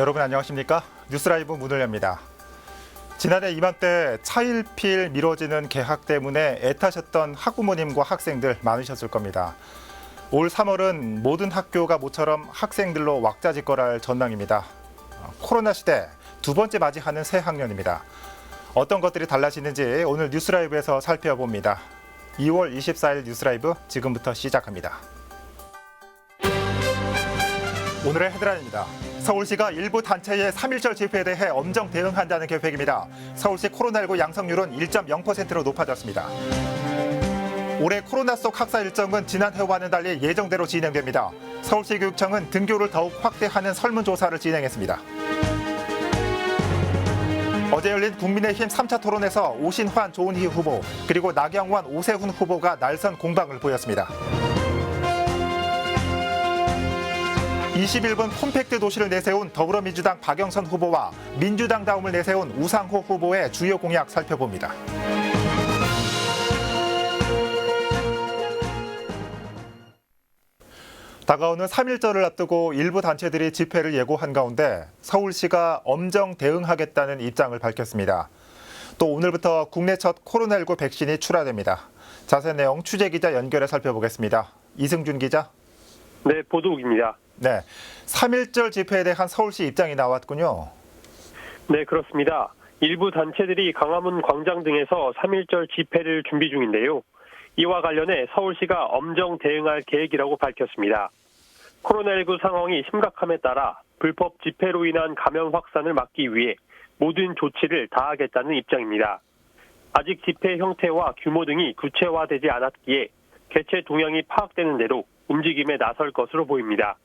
여러분 안녕하십니까? 뉴스라이브 문을 엽니다. 지난해 이맘때 차일피일 미뤄지는 개학 때문에 애타셨던 학부모님과 학생들 많으셨을 겁니다. 올 3월은 모든 학교가 모처럼 학생들로 왁자지껄할 전망입니다. 어, 코로나 시대 두 번째 맞이하는 새 학년입니다. 어떤 것들이 달라지는지 오늘 뉴스라이브에서 살펴봅니다. 2월 24일 뉴스라이브 지금부터 시작합니다. 오늘의 헤드라인입니다. 서울시가 일부 단체의 3.1절 집회에 대해 엄정 대응한다는 계획입니다. 서울시 코로나19 양성률은 1.0%로 높아졌습니다. 올해 코로나 속 학사 일정은 지난해와는 달리 예정대로 진행됩니다. 서울시 교육청은 등교를 더욱 확대하는 설문조사를 진행했습니다. 어제 열린 국민의힘 3차 토론에서 오신환 조은희 후보 그리고 나경원 오세훈 후보가 날선 공방을 보였습니다. 21분 콤팩트 도시를 내세운 더불어민주당 박영선 후보와 민주당 다움을 내세운 우상호 후보의 주요 공약 살펴봅니다. 다가오는 3.1절을 앞두고 일부 단체들이 집회를 예고한 가운데 서울시가 엄정 대응하겠다는 입장을 밝혔습니다. 또 오늘부터 국내 첫 코로나19 백신이 출하됩니다. 자세한 내용 취재 기자 연결해 살펴보겠습니다. 이승준 기자. 네, 보도국입니다. 네. 3.1절 집회에 대한 서울시 입장이 나왔군요. 네, 그렇습니다. 일부 단체들이 강화문 광장 등에서 3.1절 집회를 준비 중인데요. 이와 관련해 서울시가 엄정 대응할 계획이라고 밝혔습니다. 코로나19 상황이 심각함에 따라 불법 집회로 인한 감염 확산을 막기 위해 모든 조치를 다하겠다는 입장입니다. 아직 집회 형태와 규모 등이 구체화되지 않았기에 개최 동향이 파악되는 대로 움직임에 나설 것으로 보입니다.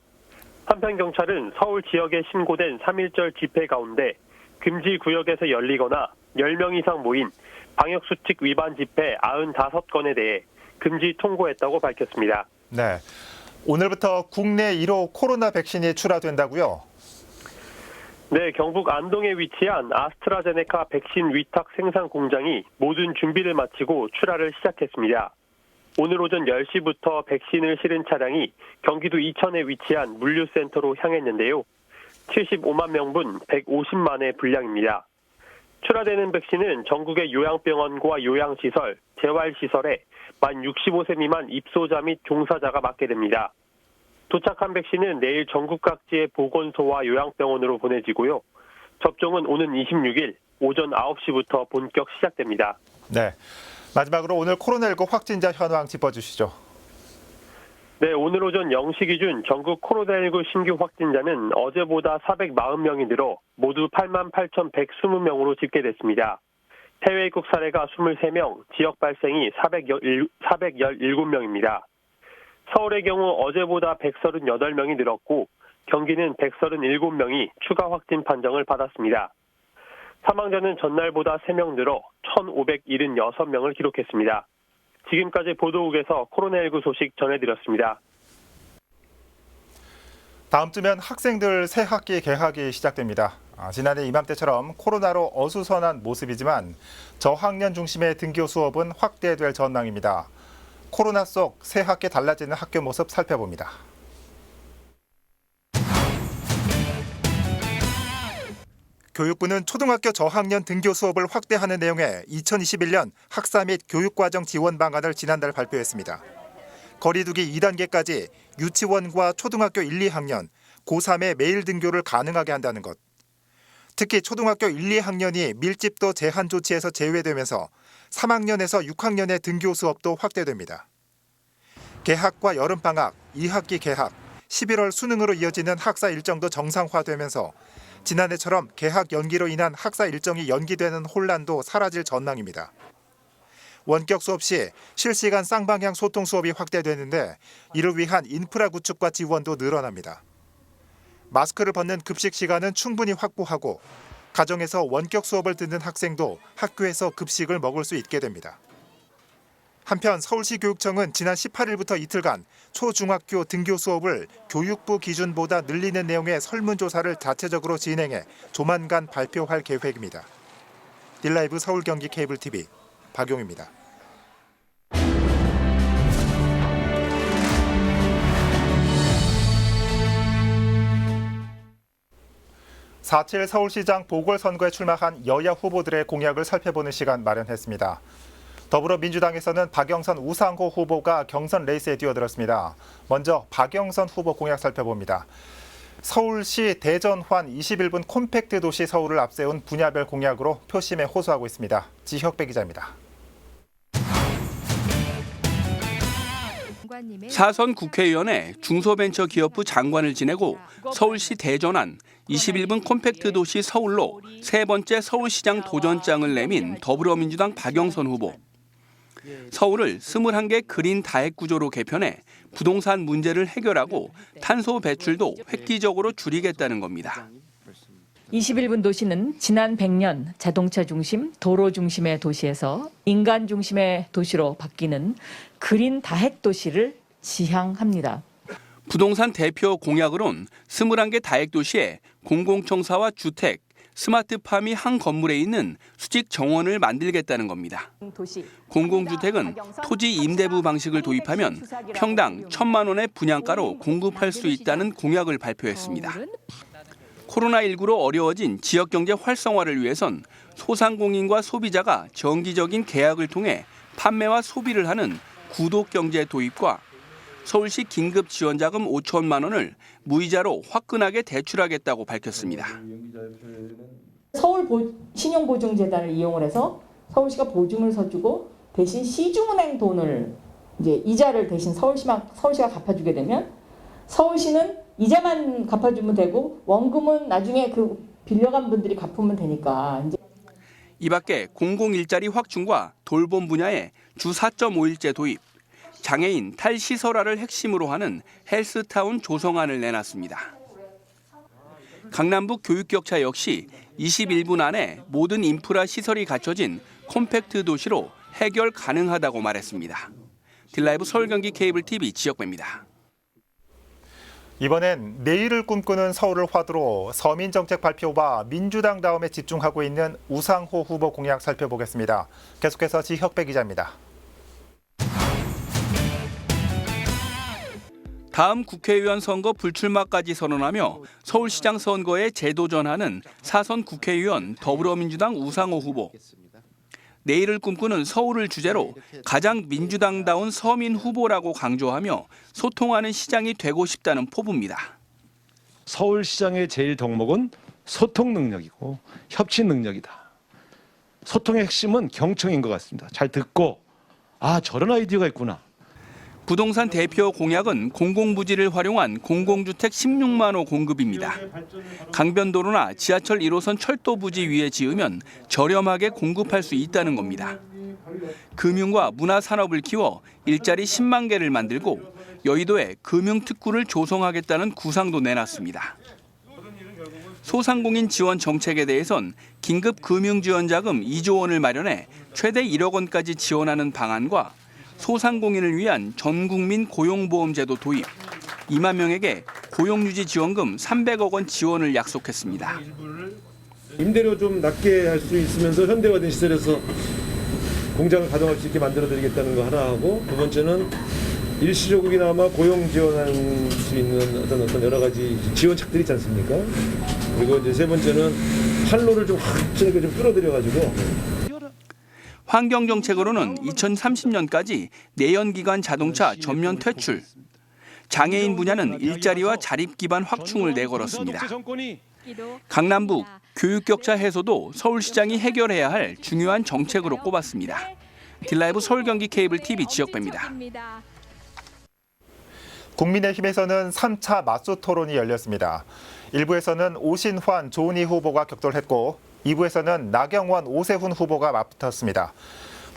한편 경찰은 서울 지역에 신고된 3.1절 집회 가운데 금지 구역에서 열리거나 10명 이상 모인 방역수칙 위반 집회 95건에 대해 금지 통고했다고 밝혔습니다. 네. 오늘부터 국내 1호 코로나 백신이 출하된다고요? 네, 경북 안동에 위치한 아스트라제네카 백신 위탁 생산 공장이 모든 준비를 마치고 출하를 시작했습니다. 오늘 오전 10시부터 백신을 실은 차량이 경기도 이천에 위치한 물류센터로 향했는데요. 75만 명분 150만의 분량입니다. 출하되는 백신은 전국의 요양병원과 요양시설, 재활시설에 만 65세 미만 입소자 및 종사자가 맞게 됩니다. 도착한 백신은 내일 전국 각지의 보건소와 요양병원으로 보내지고요. 접종은 오는 26일 오전 9시부터 본격 시작됩니다. 네. 마지막으로 오늘 코로나19 확진자 현황 짚어주시죠. 네, 오늘 오전 0시 기준 전국 코로나19 신규 확진자는 어제보다 440명이 늘어 모두 8만 8,120명으로 집계됐습니다. 해외 입국 사례가 23명, 지역 발생이 417명입니다. 서울의 경우 어제보다 138명이 늘었고 경기는 137명이 추가 확진 판정을 받았습니다. 사망자는 전날보다 3명 늘어 1,576명을 기록했습니다. 지금까지 보도국에서 코로나19 소식 전해드렸습니다. 다음 주면 학생들 새 학기 개학이 시작됩니다. 아, 지난해 이맘때처럼 코로나로 어수선한 모습이지만 저학년 중심의 등교 수업은 확대될 전망입니다. 코로나 속 새 학기 달라지는 학교 모습 살펴봅니다. 교육부는 초등학교 저학년 등교 수업을 확대하는 내용의 2021년 학사 및 교육과정 지원 방안을 지난달 발표했습니다. 거리두기 2단계까지 유치원과 초등학교 1, 2학년, 고3의 매일 등교를 가능하게 한다는 것. 특히 초등학교 1, 2학년이 밀집도 제한 조치에서 제외되면서 3학년에서 6학년의 등교 수업도 확대됩니다. 개학과 여름방학, 2학기 개학, 11월 수능으로 이어지는 학사 일정도 정상화되면서 지난해처럼 개학 연기로 인한 학사 일정이 연기되는 혼란도 사라질 전망입니다. 원격 수업 시 실시간 쌍방향 소통 수업이 확대되는데 이를 위한 인프라 구축과 지원도 늘어납니다. 마스크를 벗는 급식 시간은 충분히 확보하고 가정에서 원격 수업을 듣는 학생도 학교에서 급식을 먹을 수 있게 됩니다. 한편 서울시 교육청은 지난 18일부터 이틀간 초중학교 등교 수업을 교육부 기준보다 늘리는 내용의 설문조사를 자체적으로 진행해 조만간 발표할 계획입니다. 딜라이브 서울 경기 케이블 TV 박용입니다. 4.7 서울시장 보궐선거에 출마한 여야 후보들의 공약을 살펴보는 시간 마련했습니다. 더불어민주당에서는 박영선 우상호 후보가 경선 레이스에 뛰어들었습니다. 먼저 박영선 후보 공약 살펴봅니다. 서울시 대전환 21분 콤팩트 도시 서울을 앞세운 분야별 공약으로 표심에 호소하고 있습니다. 지혁배 기자입니다. 사선 국회의원회 중소벤처기업부 장관을 지내고 서울시 대전환 21분 콤팩트 도시 서울로 세 번째 서울시장 도전장을 내민 더불어민주당 박영선 후보. 서울을 21개 그린 다액 구조로 개편해 부동산 문제를 해결하고 탄소 배출도 획기적으로 줄이겠다는 겁니다. 21분 도시는 지난 100년 자동차 중심, 도로 중심의 도시에서 인간 중심의 도시로 바뀌는 그린 다핵 도시를 지향합니다. 부동산 대표 공약으론 21개 다액 도시에 공공청사와 주택, 스마트팜이 한 건물에 있는 수직 정원을 만들겠다는 겁니다. 공공주택은 토지 임대부 방식을 도입하면 평당 천만 원의 분양가로 공급할 수 있다는 공약을 발표했습니다. 코로나19로 어려워진 지역 경제 활성화를 위해선 소상공인과 소비자가 정기적인 계약을 통해 판매와 소비를 하는 구독 경제 도입과 서울시 긴급 지원자금 5천만 원을 무이자로 화끈하게 대출하겠다고 밝혔습니다. 서울 보- 신용보증재단을 이용을 해서 서울시가 보증을 서주고 대신 시중은행 돈을 이제 이자를 대신 서울시만 서울시가 갚아주게 되면 서울시는 이자만 갚아주면 되고 원금은 나중에 그 빌려간 분들이 갚으면 되니까 이제 이 밖에 공공 일자리 확충과 돌봄 분야에 주 4.5일제 도입, 장애인 탈시설화를 핵심으로 하는 헬스타운 조성안을 내놨습니다. 강남북 교육격차 역시 21분 안에 모든 인프라 시설이 갖춰진 콤팩트 도시로 해결 가능하다고 말했습니다. 딜라이브 서울경기 케이블 TV 지역배입니다. 이번엔 내일을 꿈꾸는 서울을 화두로 서민 정책 발표와 민주당 다음에 집중하고 있는 우상호 후보 공약 살펴보겠습니다. 계속해서 지혁배 기자입니다. 다음 국회의원 선거 불출마까지 선언하며 서울시장 선거에 재도전하는 사선 국회의원 더불어민주당 우상호 후보. 내일을 꿈꾸는 서울을 주제로 가장 민주당다운 서민 후보라고 강조하며 소통하는 시장이 되고 싶다는 포부입니다. 서울시장의 제일 덕목은 소통 능력이고 협치 능력이다. 소통의 핵심은 경청인 것 같습니다. 잘 듣고 아 저런 아이디어가 있구나. 부동산 대표 공약은 공공부지를 활용한 공공주택 16만 호 공급입니다. 강변도로나 지하철 1호선 철도 부지 위에 지으면 저렴하게 공급할 수 있다는 겁니다. 금융과 문화 산업을 키워 일자리 10만 개를 만들고 여의도에 금융특구를 조성하겠다는 구상도 내놨습니다. 소상공인 지원 정책에 대해선 긴급 금융지원자금 2조 원을 마련해 최대 1억 원까지 지원하는 방안과 소상공인을 위한 전국민 고용보험제도 도입, 2만 명에게 고용유지 지원금 300억 원 지원을 약속했습니다. 임대료 좀 낮게 할 수 있으면서 현대화된 시설에서 공장을 가동할 수 있게 만들어 드리겠다는 거 하나 하고 두 번째는 일시적이나마 고용 지원할 수 있는 어떤 어떤 여러 가지 지원책들이 있지 않습니까? 그리고 이제 세 번째는 판로를 좀 확실하게 좀 끌어들여 가지고 환경 정책으로는 2030년까지 내연기관 자동차 전면 퇴출, 장애인 분야는 일자리와 자립 기반 확충을 내걸었습니다. 강남북 교육 격차 해소도 서울시장이 해결해야 할 중요한 정책으로 꼽았습니다. 딜라이브 서울 경기 케이블 TV 지역배입니다. 국민의힘에서는 3차 맞수 토론이 열렸습니다. 1부에서는 오신환, 조은희 후보가 격돌했고 2부에서는 나경원, 오세훈 후보가 맞붙었습니다.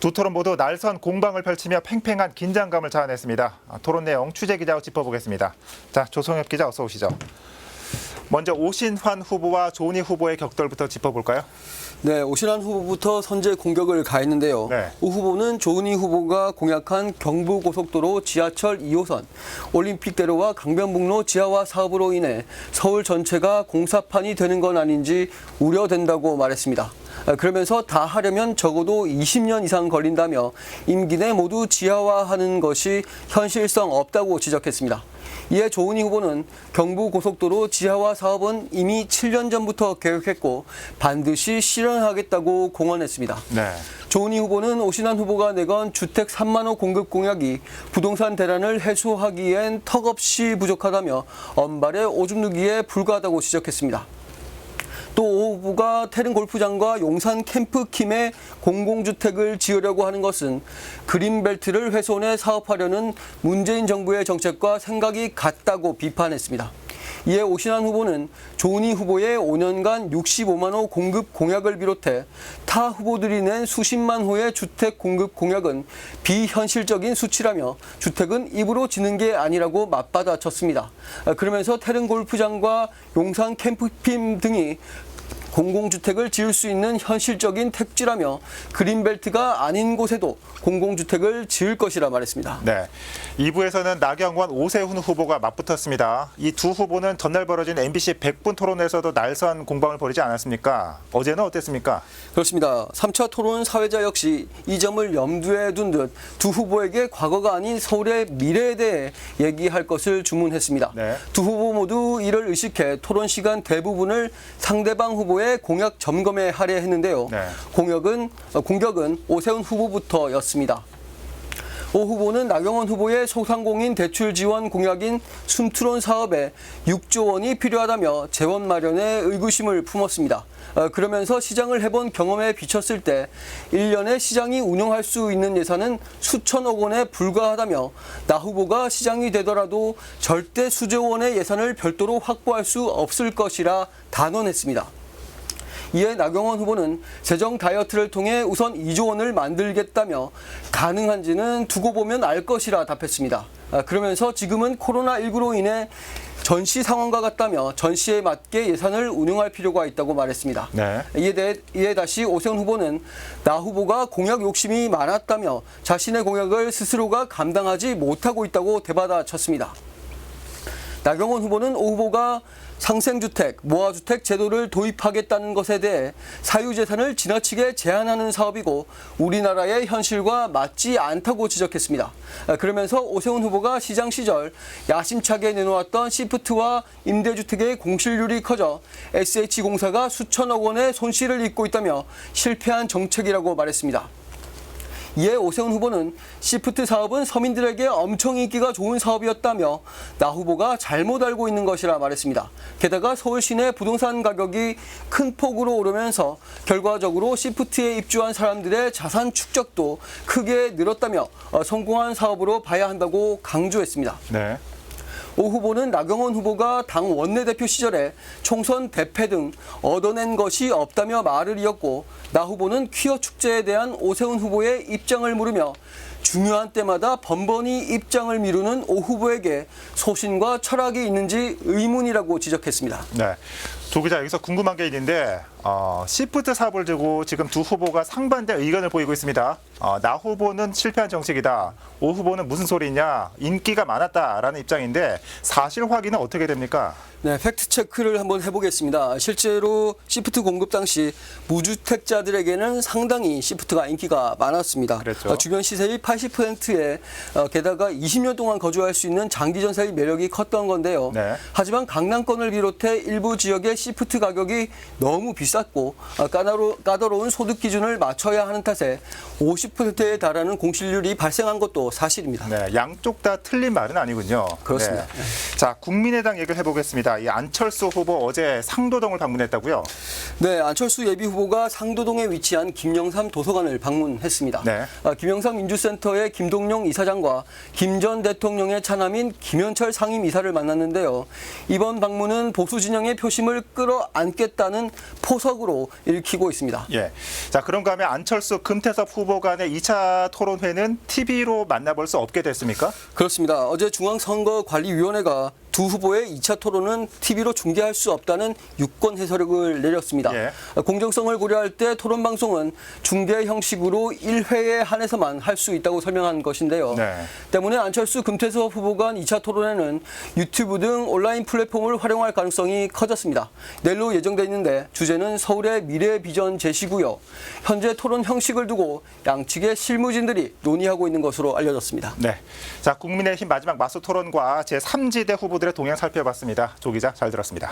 두 토론 모두 날선 공방을 펼치며 팽팽한 긴장감을 자아냈습니다. 아, 토론 내용 취재 기자와 짚어보겠습니다. 자, 조성엽 기자 어서 오시죠. 먼저 오신환 후보와 조은희 후보의 격돌부터 짚어볼까요? 네, 오신환 후보부터 선제 공격을 가했는데요. 네. 오 후보는 조은희 후보가 공약한 경부고속도로 지하철 2호선, 올림픽대로와 강변북로 지하화 사업으로 인해 서울 전체가 공사판이 되는 건 아닌지 우려된다고 말했습니다. 아, 그러면서 다 하려면 적어도 20년 이상 걸린다며 임기 내 모두 지하화하는 것이 현실성 없다고 지적했습니다. 이에 조은희 후보는 경부고속도로 지하화 사업은 이미 7년 전부터 계획했고 반드시 실현하겠다고 공언했습니다. 네. 조은희 후보는 오신환 후보가 내건 주택 3만 호 공급 공약이 부동산 대란을 해소하기엔 턱없이 부족하다며 언발의 오줌 누기에 불과하다고 지적했습니다. 또오 후보가 태릉 골프장과 용산 캠프킴에 공공주택을 지으려고 하는 것은 그린벨트를 훼손해 사업하려는 문재인 정부의 정책과 생각이 같다고 비판했습니다. 이에 오신환 후보는 조은희 후보의 5년간 65만 호 공급 공약을 비롯해 타 후보들이 낸 수십만 호의 주택 공급 공약은 비현실적인 수치라며 주택은 입으로 지는 게 아니라고 맞받아쳤습니다. 아, 그러면서 태릉 골프장과 용산 캠프팀 등이 공공주택을 지을 수 있는 현실적인 택지라며 그린벨트가 아닌 곳에도 공공주택을 지을 것이라 말했습니다. 네. 2부에서는 나경원, 오세훈 후보가 맞붙었습니다. 이 두 후보는 전날 벌어진 MBC 100분 토론에서도 날선 공방을 벌이지 않았습니까? 어제는 어땠습니까? 그렇습니다. 3차 토론 사회자 역시 이 점을 염두에 둔 듯 두 후보에게 과거가 아닌 서울의 미래에 대해 얘기할 것을 주문했습니다. 네. 두 후보 모두 이를 의식해 토론 시간 대부분을 상대방 후보의 공약 점검에 할애했는데요. 네. 공약은 어, 공격은 오세훈 후보부터였습니다. 오 후보는 나경원 후보의 소상공인 대출 지원 공약인 숨트론 사업에 6조 원이 필요하다며 재원 마련에 의구심을 품었습니다. 어, 그러면서 시장을 해본 경험에 비쳤을 때 1년에 시장이 운영할 수 있는 예산은 수천억 원에 불과하다며 나 후보가 시장이 되더라도 절대 수조 원의 예산을 별도로 확보할 수 없을 것이라 단언했습니다. 이에 나경원 후보는 재정 다이어트를 통해 우선 2조 원을 만들겠다며 가능한지는 두고 보면 알 것이라 답했습니다. 아, 그러면서 지금은 코로나19로 인해 전시 상황과 같다며 전시에 맞게 예산을 운용할 필요가 있다고 말했습니다. 네. 이에 대해 이에 다시 오세훈 후보는 나 후보가 공약 욕심이 많았다며 자신의 공약을 스스로가 감당하지 못하고 있다고 되받아쳤습니다. 나경원 후보는 오 후보가 상생주택, 모아주택 제도를 도입하겠다는 것에 대해 사유재산을 지나치게 제한하는 사업이고 우리나라의 현실과 맞지 않다고 지적했습니다. 아, 그러면서 오세훈 후보가 시장 시절 야심차게 내놓았던 시프트와 임대주택의 공실률이 커져 SH공사가 수천억 원의 손실을 입고 있다며 실패한 정책이라고 말했습니다. 이에 오세훈 후보는 시프트 사업은 서민들에게 엄청 인기가 좋은 사업이었다며 나 후보가 잘못 알고 있는 것이라 말했습니다. 게다가 서울 시내 부동산 가격이 큰 폭으로 오르면서 결과적으로 시프트에 입주한 사람들의 자산 축적도 크게 늘었다며 어, 성공한 사업으로 봐야 한다고 강조했습니다. 네. 오 후보는 나경원 후보가 당 원내대표 시절에 총선 대패 등 얻어낸 것이 없다며 말을 이었고 나 후보는 퀴어 축제에 대한 오세훈 후보의 입장을 물으며 중요한 때마다 번번이 입장을 미루는 오 후보에게 소신과 철학이 있는지 의문이라고 지적했습니다. 네. 조 기자 여기서 궁금한 게 있는데 어, 시프트 사업을 두고 지금 두 후보가 상반된 의견을 보이고 있습니다. 어, 나 후보는 실패한 정책이다. 오 후보는 무슨 소리냐? 인기가 많았다라는 입장인데 사실 확인은 어떻게 됩니까? 네, 팩트 체크를 한번 해보겠습니다. 실제로 시프트 공급 당시 무주택자들에게는 상당히 시프트가 인기가 많았습니다. 그랬죠. 어, 주변 시세의 80%에 어, 게다가 20년 동안 거주할 수 있는 장기 전세의 매력이 컸던 건데요. 네. 하지만 강남권을 비롯해 일부 지역의 시프트 가격이 너무 비 쌌고 어, 까다로, 까다로운 소득 기준을 맞춰야 하는 탓에 50%에 달하는 공실률이 발생한 것도 사실입니다. 네, 양쪽 다 틀린 말은 아니군요. 그렇습니다. 네. 자, 국민의당 얘기를 해보겠습니다. 이 안철수 후보 어제 상도동을 방문했다고요? 네, 안철수 예비 후보가 상도동에 위치한 김영삼 도서관을 방문했습니다. 네. 아, 김영삼 민주센터의 김동용 이사장과 김 전 대통령의 차남인 김현철 상임 이사를 만났는데요. 이번 방문은 보수 진영의 표심을 끌어안겠다는 포석으로 읽히고 있습니다. 예. 자, 그런가 하면 안철수 금태섭 후보 간의 2차 토론회는 TV로 만나볼 수 없게 됐습니까? 그렇습니다. 어제 중앙선거관리위원회가 두 후보의 2차 토론은 TV로 중계할 수 없다는 유권 해설을 내렸습니다. 예. 공정성을 고려할 때 토론 방송은 중계 형식으로 1회에 한해서만 할 수 있다고 설명한 것인데요. 네. 때문에 안철수 금태섭 후보 간 2차 토론에는 유튜브 등 온라인 플랫폼을 활용할 가능성이 커졌습니다. 내일로 예정돼 있는데 주제는 서울의 미래 비전 제시고요. 현재 토론 형식을 두고 양측의 실무진들이 논의하고 있는 것으로 알려졌습니다. 네. 자, 국민의힘 마지막 맞서 토론과 제3지대 후보들의 동향 살펴봤습니다. 조 기자 잘 들었습니다.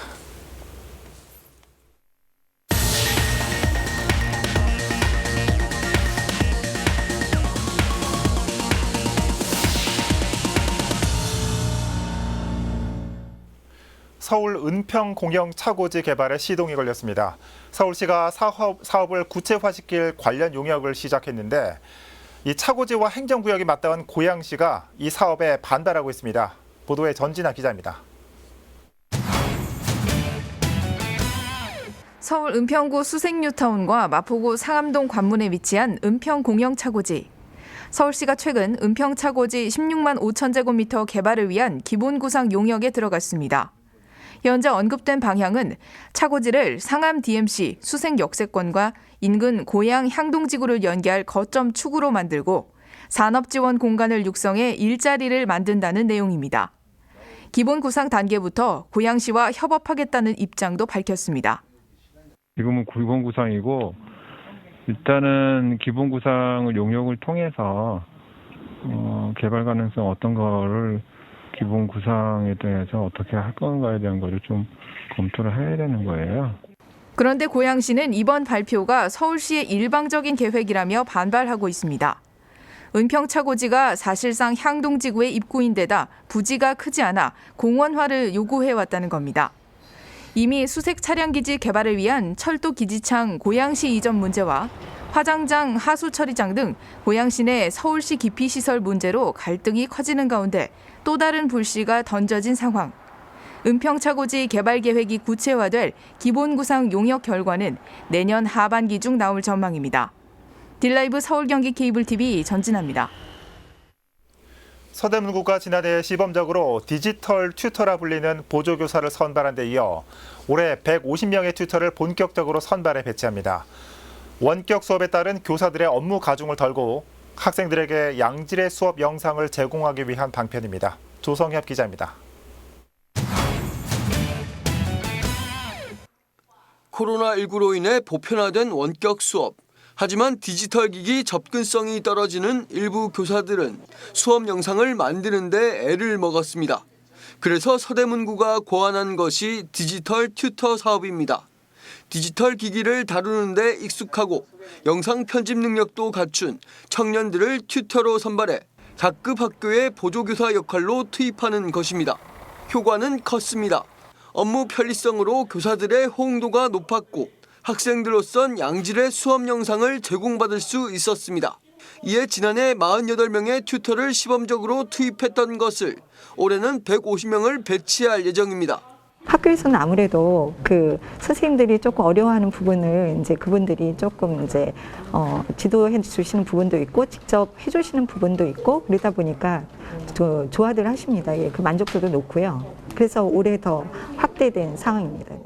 서울 은평 공영 차고지 개발에 시동이 걸렸습니다. 서울시가 사업, 사업을 구체화시킬 관련 용역을 시작했는데 이 차고지와 행정구역이 맞닿은 고양시가 이 사업에 반발하고 있습니다. 보도에 전진아 기자입니다. 서울 은평구 수색뉴타운과 마포구 상암동 관문에 위치한 은평 공영차고지. 서울시가 최근 은평차고지 16만 5천 제곱미터 개발을 위한 기본 구상 용역에 들어갔습니다. 현재 언급된 방향은 차고지를 상암 DMC 수색 역세권과 인근 고양 향동지구를 연계할 거점 축으로 만들고 산업 지원 공간을 육성해 일자리를 만든다는 내용입니다. 기본 구상 단계부터 고양시와 협업하겠다는 입장도 밝혔습니다. 지금은 기본 구상이고 일단은 기본 구상을 용역을 통해서 어, 개발 가능성 어떤 거를 기본 구상에 대해서 어떻게 할 건가에 대한 거를 좀 검토를 해야 되는 거예요. 그런데 고양시는 이번 발표가 서울시의 일방적인 계획이라며 반발하고 있습니다. 은평차고지가 사실상 향동지구의 입구인데다 부지가 크지 않아 공원화를 요구해왔다는 겁니다. 이미 수색 차량기지 개발을 위한 철도 기지창 고양시 이전 문제와 화장장, 하수 처리장 등 고양시 내 서울시 기피 시설 문제로 갈등이 커지는 가운데 또 다른 불씨가 던져진 상황. 은평차고지 개발 계획이 구체화될 기본구상 용역 결과는 내년 하반기 중 나올 전망입니다. 딜라이브 서울 경기 케이블 TV 전진합니다. 서대문구가 지난해 시범적으로 디지털 튜터라 불리는 보조교사를 선발한 데 이어 올해 150명의 튜터를 본격적으로 선발해 배치합니다. 원격 수업에 따른 교사들의 업무 가중을 덜고 학생들에게 양질의 수업 영상을 제공하기 위한 방편입니다. 조성협 기자입니다. 코로나19로 인해 보편화된 원격 수업. 하지만 디지털 기기 접근성이 떨어지는 일부 교사들은 수업 영상을 만드는데 애를 먹었습니다. 그래서 서대문구가 고안한 것이 디지털 튜터 사업입니다. 디지털 기기를 다루는데 익숙하고 영상 편집 능력도 갖춘 청년들을 튜터로 선발해 각급 학교의 보조교사 역할로 투입하는 것입니다. 효과는 컸습니다. 업무 편리성으로 교사들의 호응도가 높았고 학생들로선 양질의 수업 영상을 제공받을 수 있었습니다. 이에 지난해 48명의 튜터를 시범적으로 투입했던 것을 올해는 150명을 배치할 예정입니다. 학교에서는 아무래도 그 선생님들이 조금 어려워하는 부분을 이제 그분들이 조금 이제 어 지도해 주시는 부분도 있고 직접 해주시는 부분도 있고 그러다 보니까 또 좋아들 하십니다. 예, 그 만족도도 높고요. 그래서 올해 더 확대된 상황입니다.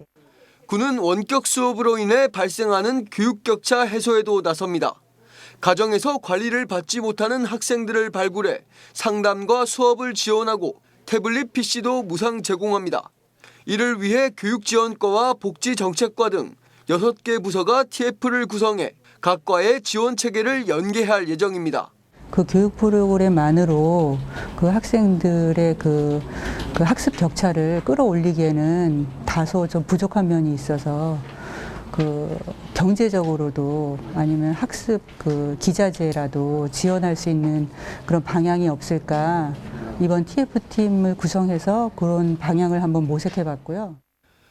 군은 원격 수업으로 인해 발생하는 교육 격차 해소에도 나섭니다. 가정에서 관리를 받지 못하는 학생들을 발굴해 상담과 수업을 지원하고 태블릿 PC도 무상 제공합니다. 이를 위해 교육지원과와 복지정책과 등 6개 부서가 TF를 구성해 각 과의 지원 체계를 연계할 예정입니다. 그 교육 프로그램만으로 그 학생들의 그, 그 학습 격차를 끌어올리기에는 다소 좀 부족한 면이 있어서 그 경제적으로도 아니면 학습 그 기자재라도 지원할 수 있는 그런 방향이 없을까 이번 TF팀을 구성해서 그런 방향을 한번 모색해 봤고요.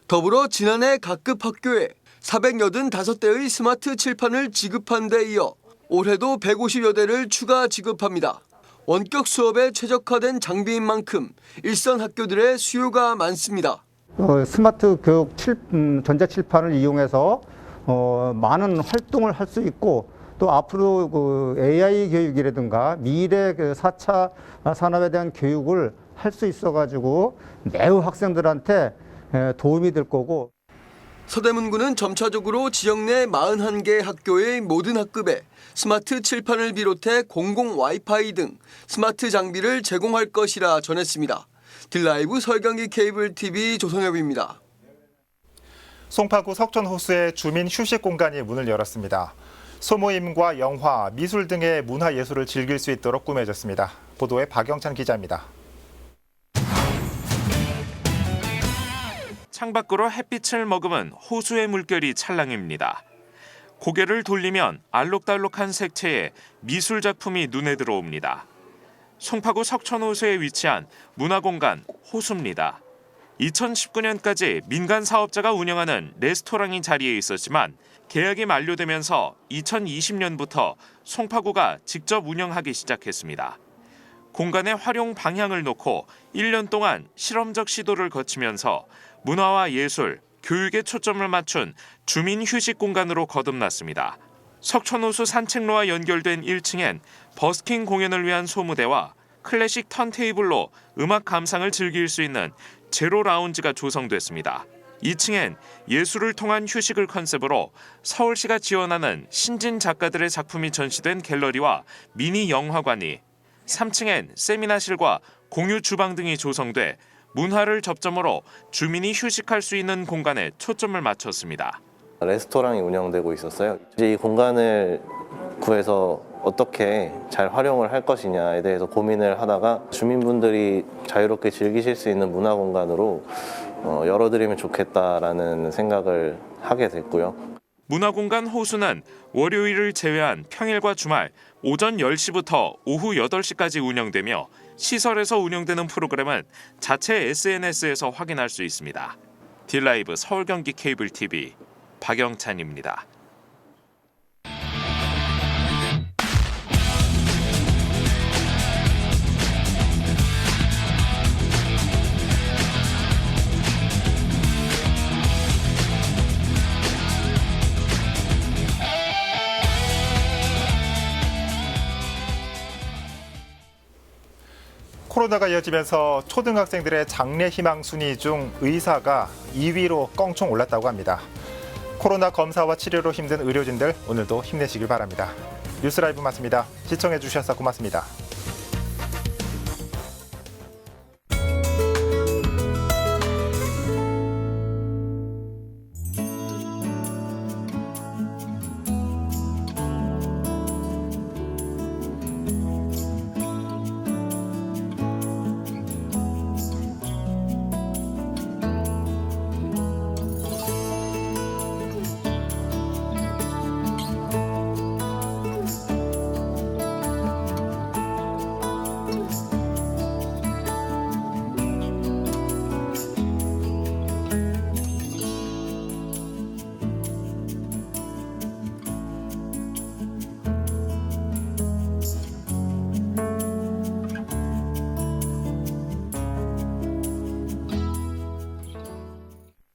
더불어 지난해 각급 학교에 485대의 스마트 칠판을 지급한 데 이어 올해도 150여 대를 추가 지급합니다. 원격 수업에 최적화된 장비인 만큼 일선 학교들의 수요가 많습니다. 어, 스마트 교육 칠, 음, 전자칠판을 이용해서 어, 많은 활동을 할 수 있고 또 앞으로 그 AI 교육이라든가 미래 그 4차 산업에 대한 교육을 할 수 있어가지고 매우 학생들한테 에, 도움이 될 거고 서대문구는 점차적으로 지역 내 41개 학교의 모든 학급에 스마트 칠판을 비롯해 공공 와이파이 등 스마트 장비를 제공할 것이라 전했습니다. 딜라이브 설경기 케이블 TV 조성엽입니다. 송파구 석촌호수의 주민 휴식 공간이 문을 열었습니다. 소모임과 영화, 미술 등의 문화 예술을 즐길 수 있도록 꾸며졌습니다. 보도에 박영찬 기자입니다. 창밖으로 햇빛을 머금은 호수의 물결이 찰랑입니다. 고개를 돌리면 알록달록한 색채의 미술 작품이 눈에 들어옵니다. 송파구 석천호수에 위치한 문화공간 호수입니다. 2019년까지 민간 사업자가 운영하는 레스토랑이 자리에 있었지만 계약이 만료되면서 2020년부터 송파구가 직접 운영하기 시작했습니다. 공간의 활용 방향을 놓고 1년 동안 실험적 시도를 거치면서 문화와 예술, 교육에 초점을 맞춘 주민 휴식 공간으로 거듭났습니다. 석촌호수 산책로와 연결된 1층엔 버스킹 공연을 위한 소무대와 클래식 턴테이블로 음악 감상을 즐길 수 있는 제로 라운지가 조성됐습니다. 2층엔 예술을 통한 휴식을 컨셉으로 서울시가 지원하는 신진 작가들의 작품이 전시된 갤러리와 미니 영화관이 3층엔 세미나실과 공유 주방 등이 조성돼 문화를 접점으로 주민이 휴식할 수 있는 공간에 초점을 맞췄습니다. 레스토랑이 운영되고 있었어요. 이제 이 공간을 구해서 어떻게 잘 활용을 할 것이냐에 대해서 고민을 하다가 주민분들이 자유롭게 즐기실 수 있는 문화 공간으로 어, 열어드리면 좋겠다라는 생각을 하게 됐고요. 문화공간 호수는 월요일을 제외한 평일과 주말 오전 10시부터 오후 8시까지 운영되며 시설에서 운영되는 프로그램은 자체 SNS에서 확인할 수 있습니다. 딜라이브 서울경기 케이블 TV 박영찬입니다. 코로나가 이어지면서 초등학생들의 장래 희망 순위 중 의사가 2위로 껑충 올랐다고 합니다. 코로나 검사와 치료로 힘든 의료진들 오늘도 힘내시길 바랍니다. 뉴스라이브 맞습니다. 시청해 주셔서 고맙습니다.